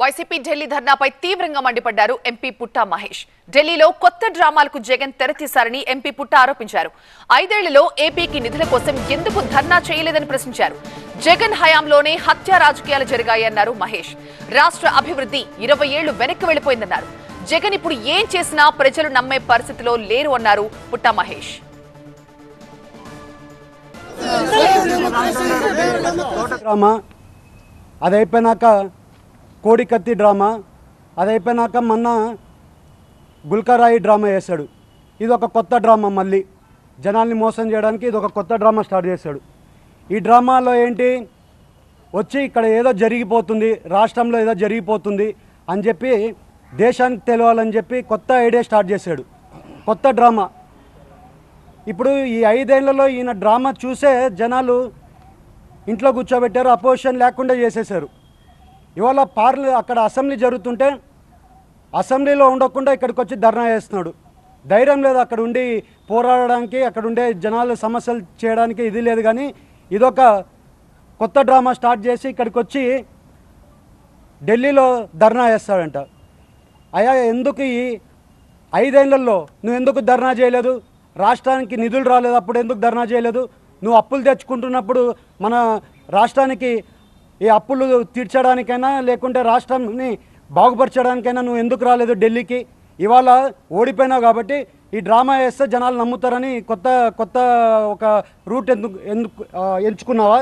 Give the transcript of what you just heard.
YCP Delhi ధర్నాపై తీవ్రంగా మండిపడ్డారు MP పుట్టా మహేష్. ఢిల్లీలో కొత్త డ్రామాలకు జగన్ తెరతీశారని ఎంపీ పుట్టా ఆరోపించారు. ఐదేళ్ళలో ఏపీకి నిధుల కోసం ఎందుకు ధర్నా చేయలేదని ప్రశ్నించారు. జగన్ హయాంలోనే హత్య రాజకీయాలు జరిగాయన్నారు మహేష్. రాష్ట్ర అభివృద్ధి ఇరవై ఏళ్ళు వెనక్కి వెళ్ళిపోయిందన్నారు జగన్ ఇప్పుడు ఏం చేసినా ప్రజలు నమ్మే పరిస్థితిలో లేరు అన్నారు పుట్టా మహేష్. అదైపోయినాక కోడికత్తి డ్రామా అది అయిపోయినాక మొన్న గుల్కరాయి డ్రామా వేశాడు ఇది ఒక కొత్త డ్రామా మళ్ళీ. జనాల్ని మోసం చేయడానికి ఇది ఒక కొత్త డ్రామా స్టార్ట్ చేశాడు. ఈ డ్రామాలో ఏంటి? వచ్చి ఇక్కడ ఏదో జరిగిపోతుంది రాష్ట్రంలో ఏదో జరిగిపోతుంది అని చెప్పి దేశానికి తెలియాలని చెప్పి కొత్త ఐడియా స్టార్ట్ చేశాడు. కొత్త డ్రామా. ఇప్పుడు ఈ ఐదేళ్ళలో ఈయన డ్రామా చూసే జనాలు ఇంట్లో కూర్చోబెట్టారు అపోజిషన్ లేకుండా చేసేసారు ఇవాళ పార్ల అక్కడ అసెంబ్లీ జరుగుతుంటే అసెంబ్లీలో ఉండకుండా ఇక్కడికి వచ్చి ధర్నా చేస్తున్నాడు. ధైర్యం లేదు అక్కడ ఉండి పోరాడడానికి అక్కడ ఉండే జనాల సమస్యలు చేయడానికి ఇది లేదు కానీ ఇదొక కొత్త డ్రామా స్టార్ట్ చేసి ఇక్కడికి వచ్చి ఢిల్లీలో ధర్నా చేస్తాడంట. అయ్యా ఎందుకు ఈ ఐదేళ్ళలో నువ్వు ఎందుకు ధర్నా చేయలేదు? రాష్ట్రానికి నిధులు రాలేదు అప్పుడు ఎందుకు ధర్నా చేయలేదు? నువ్వు అప్పులు తెచ్చుకుంటున్నప్పుడు మన రాష్ట్రానికి ఈ అప్పులు తీర్చడానికైనా లేకుంటే రాష్ట్రాన్ని బాగుపరచడానికైనా నువ్వు ఎందుకు రాలేదు ఢిల్లీకి? ఇవాళ ఓడిపోయినావు కాబట్టి ఈ డ్రామా వేస్తే జనాలు నమ్ముతారని కొత్త కొత్త ఒక రూట్ ఎందుకు ఎందుకు ఎంచుకున్నావా?